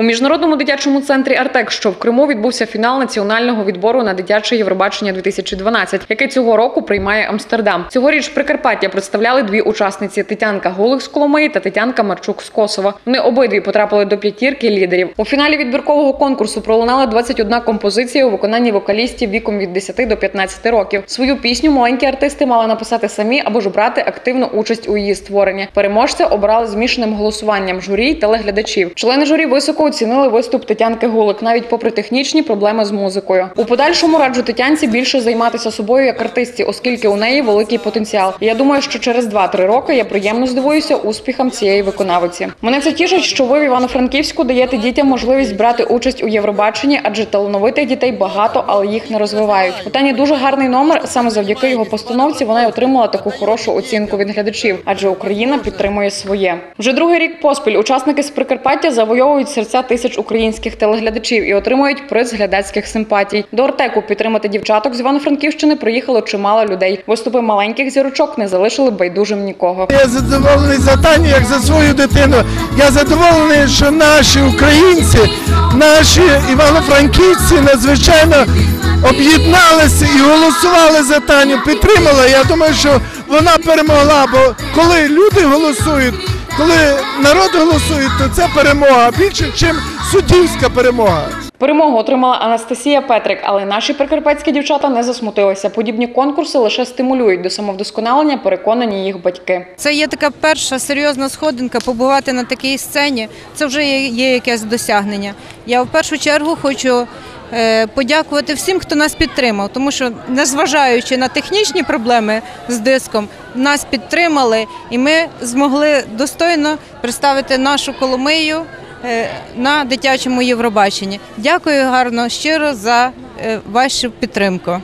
У міжнародному дитячому центрі Артек, що в Криму відбувся фінал національного відбору на дитяче Євробачення 2012, яке цього року приймає Амстердам. Цьогоріч Прикарпаття представляли дві учасниці: Тетянка Голик з Коломиї та Тетянка Марчук з Косова. Вони обидві потрапили до п'ятірки лідерів. У фіналі відбіркового конкурсу пролунала 21 композиція у виконанні вокалістів віком від 10 до 15 років. Свою пісню маленькі артисти мали написати самі або ж брати активну участь у її створенні. Переможця обирали змішаним голосуванням журі й телеглядачів. Члени журі високо оцінили виступ Тетянки Гулик, навіть попри технічні проблеми з музикою. У подальшому раджу Тетянці більше займатися собою як артисті, оскільки у неї великий потенціал. Я думаю, що через 2-3 роки я приємно здивуюся успіхам цієї виконавиці. Мене це тішить, що ви в Івано-Франківську даєте дітям можливість брати участь у Євробаченні, адже талановитих дітей багато, але їх не розвивають. У Тані дуже гарний номер. Саме завдяки його постановці вона й отримала таку хорошу оцінку від глядачів, адже Україна підтримує своє. Вже другий рік поспіль учасники з Прикарпаття завойовують серця тисяч українських телеглядачів і отримують приз глядацьких симпатій. До Ортеку підтримати дівчаток з Івано-Франківщини приїхало чимало людей. Виступи маленьких зірочок не залишили байдужим нікого. Я задоволений за Таню, як за свою дитину. Я задоволений, що наші українці, наші івано-франківці надзвичайно об'єдналися і голосували за Таню, підтримали. Я думаю, що вона перемогла, бо коли люди голосують, коли народ голосує, то це перемога більше, ніж суддівська перемога. Перемогу отримала Анастасія Петрик, але наші прикарпатські дівчата не засмутилися. Подібні конкурси лише стимулюють до самовдосконалення, переконані їх батьки. Це є така перша серйозна сходинка. Побувати на такій сцені це вже є, якесь досягнення. Я в першу чергу хочу е, подякувати всім, хто нас підтримав, тому що, незважаючи на технічні проблеми з диском, нас підтримали, і ми змогли достойно представити нашу Коломию на дитячому Євробаченні. Дякую гарно щиро за е, вашу підтримку.